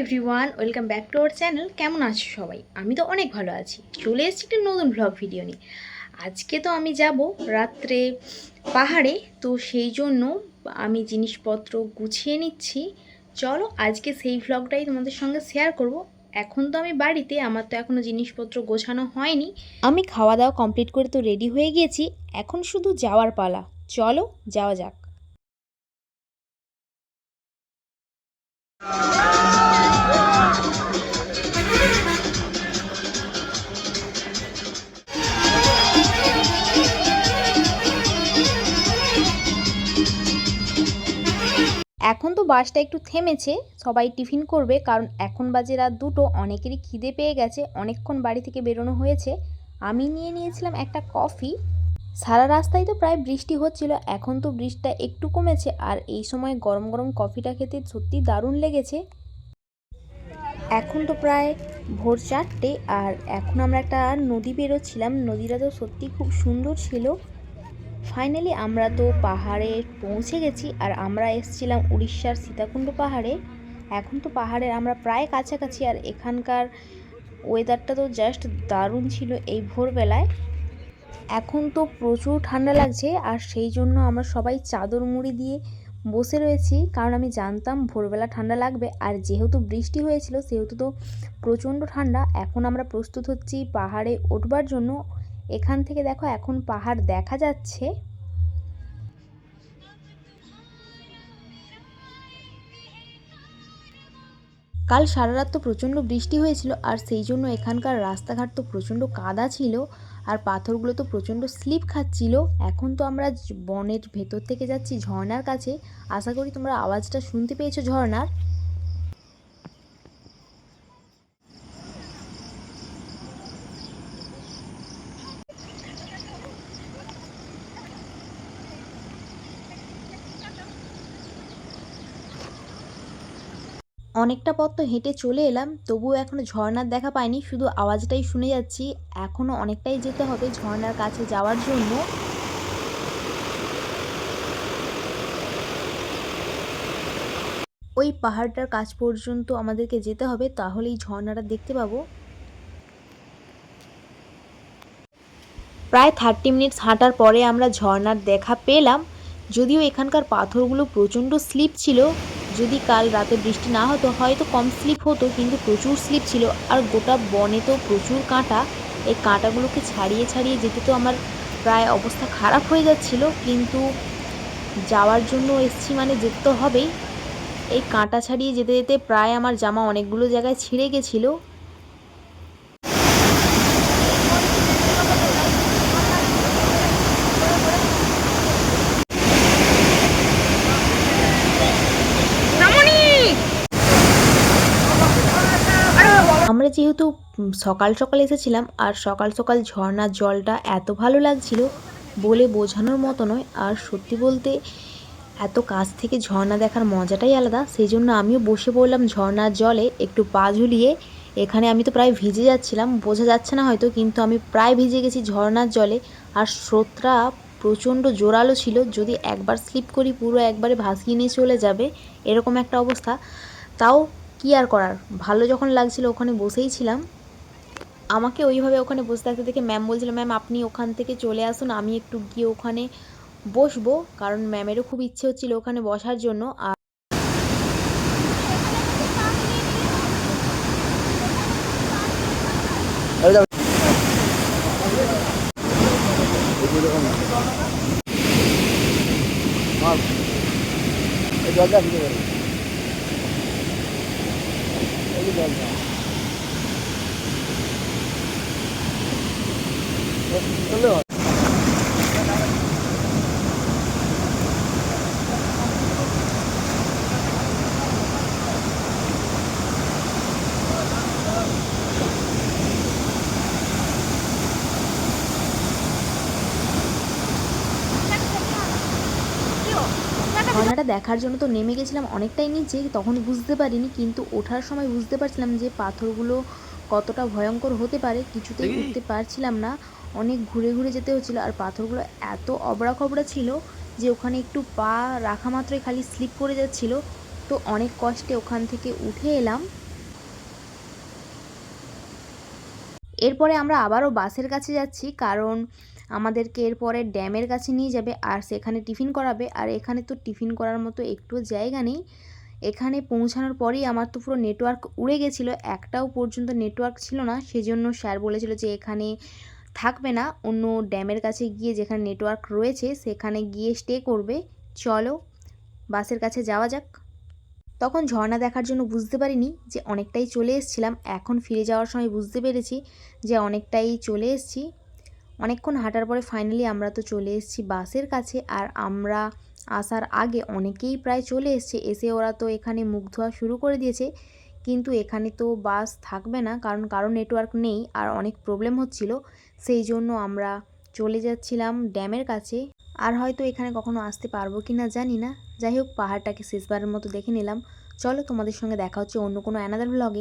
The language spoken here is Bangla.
Everyone welcome back to our channel কেমন আছো সবাই? আমি তো অনেক ভালো আছি। চলে এসেছি একটা নতুন ভ্লগ ভিডিও নিয়ে। আজকে তো আমি যাব রাত্রে পাহাড়ে। তো সেই জন্য আমি জিনিসপত্র গুছিয়ে নিচ্ছি। চলো আজকে সেই ভ্লগটাই তোমাদের সঙ্গে শেয়ার করব। এখন তো আমি বাড়িতে, আমার তো এখনও জিনিসপত্র গোছানো হয়নি। আমি খাওয়া দাওয়া কমপ্লিট করে তো রেডি হয়ে গিয়েছি। এখন শুধু যাওয়ার পালা। চলো যাওয়া যাক। বাসটা একটু থেমেছে, সবাই টিফিন করবে, কারণ এখন বাজে রাত দুটো, অনেকেরই খিদে পেয়ে গেছে, অনেকক্ষণ বাড়ি থেকে বেরোনো হয়েছে। আমি নিয়ে নিয়েছিলাম একটা কফি। সারা রাস্তায় তো প্রায় বৃষ্টি হচ্ছিল, এখন তো বৃষ্টিটা একটু কমেছে, আর এই সময় গরম গরম কফিটা খেতে সত্যি দারুণ লেগেছে। এখন তো প্রায় ভোর চারটে, আর এখন আমরা একটা নদী বেরোচ্ছিলাম, নদীটা তো সত্যি খুব সুন্দর ছিল। ফাইনালি আমরা তো পাহাড়ে পৌঁছে গেছি আর আমরা এসেছিলাম উড়িষ্যার সীতাকুণ্ড পাহাড়ে। এখন তো পাহাড়ের আমরা প্রায় কাছাকাছি আর এখানকার ওয়েদারটা তো জাস্ট দারুণ ছিল এই ভোরবেলায়। এখন তো প্রচুর ঠান্ডা লাগছে আর সেই জন্য আমরা সবাই চাদর মুড়ি দিয়ে বসে রয়েছি, কারণ আমি জানতাম ভোরবেলা ঠান্ডা লাগবে আর যেহেতু বৃষ্টি হয়েছিল, সেহেতু তো প্রচণ্ড ঠান্ডা, এখন আমরা প্রস্তুত হচ্ছি পাহাড়ে উঠবার জন্য এখান থেকে দেখো এখন পাহাড় দেখা যাচ্ছে। কাল সারা রাত তো প্রচণ্ড বৃষ্টি হয়েছিল আর সেই জন্য এখানকার রাস্তাঘাট তো প্রচণ্ড কাদা ছিল আর পাথরগুলো তো প্রচণ্ড স্লিপ খাচ্ছিল। এখন তো আমরা বনের ভেতর থেকে যাচ্ছি ঝর্ণার কাছে। আশা করি তোমরা আওয়াজটা শুনতে পেয়েছ ঝর্ণার। অনেকটা পথ তো হেঁটে চলে এলাম, তবুও এখনও ঝর্ণার দেখা পাইনি, শুধু আওয়াজটাই শুনে যাচ্ছি। এখনও অনেকটাই যেতে হবে ঝর্ণার কাছে যাওয়ার জন্য। ওই পাহাড়টার কাছ পর্যন্ত আমাদেরকে যেতে হবে, তাহলেই ঝর্ণাটা দেখতে পাবো। প্রায় থার্টি মিনিটস হাঁটার পরে আমরা ঝর্ণার দেখা পেলাম, যদিও এখানকার পাথরগুলো প্রচণ্ড স্লিপ ছিল। যদি কাল রাতে বৃষ্টি না হতো, হয়তো কম স্লিপ হতো, কিন্তু প্রচুর স্লিপ ছিল। আর গোটা বনে তো প্রচুর কাঁটা। এই কাঁটাগুলোকে ছাড়িয়ে ছাড়িয়ে যেতে তো আমার প্রায় অবস্থা খারাপ হয়ে যাচ্ছিল। কিন্তু যাওয়ার জন্য এসছি মানে যেতে তো হবেই। এই কাঁটা ছাড়িয়ে যেতে যেতে প্রায় আমার জামা অনেকগুলো জায়গায় ছিঁড়ে গেছিল। আমরা যেহেতু সকাল সকাল এসেছিলাম আর সকাল সকাল ঝর্ণার জলটা এত ভালো লাগছিল বলে বোঝানোর মতো নয়। আর সত্যি বলতে এত কাছ থেকে ঝর্ণা দেখার মজাটাই আলাদা। সেই জন্য আমিও বসে পড়লাম ঝর্ণার জলে একটু পা ঝুলিয়ে। এখানে আমি তো প্রায় ভিজে যাচ্ছিলাম, বোঝা যাচ্ছে না হয়তো, কিন্তু আমি প্রায় ভিজে গেছি ঝর্ণার জলে। আর স্রোতটা প্রচণ্ড জোরালো ছিল। যদি একবার স্লিপ করি, পুরো একবারে ভাসিয়ে নিয়ে চলে যাবে, এরকম একটা অবস্থা। তাও কি আর করার? ভালো যখন লাগছিল ওখানে বসেই ছিলাম। আমাকে ওইভাবে ওখানে বসে থাকতে দেখে ম্যাম বলছিল, ম্যাম, আপনি ওখান থেকে চলে আসুন, আমি একটু গিয়ে ওখানে বসবো। কারণ ম্যামেরও খুব ইচ্ছে হচ্ছিল ওখানে বসার জন্য। আর জলটা দিতে পারি এই দেখার জন্য তো নেমে গেছিলাম অনেকটাই নিচে তখন বুঝতে পারিনি কিন্তু ওঠার সময় বুঝতে পারছিলাম যে পাথরগুলো কতটা ভয়ঙ্কর হতে পারে কিছুতেই উঠতে পারছিলাম না। অনেক ঘুরে ঘুরে যেতে হচ্ছিল আর পাথরগুলো এত অবড়া খবড়া ছিল যে ওখানে একটু পা রাখা মাত্রই খালি স্লিপ করে যাচ্ছিল। তো অনেক কষ্টে ওখান থেকে উঠে এলাম। এরপরে আমরা আবারও বাসের কাছে যাচ্ছি, কারণ আমাদেরকে এরপরে ড্যামের কাছে নিয়ে যাবে আর সেখানে টিফিন করাবে। আর এখানে তো টিফিন করার মতো একটু জায়গা নেই। এখানে পৌঁছানোর পরেই আমার তো পুরো নেটওয়ার্ক উড়ে গেছিল, একটাও পর্যন্ত নেটওয়ার্ক ছিল না। সেজন্য স্যার বলেছিল যে এখানে থাকবে না, অন্য ড্যামের কাছে গিয়ে যেখানে নেটওয়ার্ক রয়েছে সেখানে গিয়ে স্টে করবে। চলো, বাসের কাছে যাওয়া যাক। তখন ঝর্ণা দেখার জন্য বুঝতে পারিনি যে অনেকটাই চলে এসেছিলাম। এখন ফিরে যাওয়ার সময় বুঝতে পেরেছি যে অনেকটাই চলে এসেছি। অনেকক্ষণ হাঁটার পরে ফাইনালি আমরা তো চলে এসেছি বাসের কাছে আর আমরা আসার আগে অনেকেই প্রায় চলে এসছে। এসে ওরা তো এখানে মুখ ধোয়া শুরু করে দিয়েছে। কিন্তু এখানে তো বাস থাকবে না কারণ কারও নেটওয়ার্ক নেই আর অনেক প্রবলেম হচ্ছিল। সেই জন্য আমরা চলে যাচ্ছিলাম ড্যামের কাছে। আর হয়তো এখানে কখনো আসতে পারব কি না জানি না। যাই হোক, পাহাড়টাকে শেষবারের মতো দেখে নিলাম। চলো তোমাদের সঙ্গে দেখা হচ্ছে অন্য কোনো অ্যানাদার ব্লগে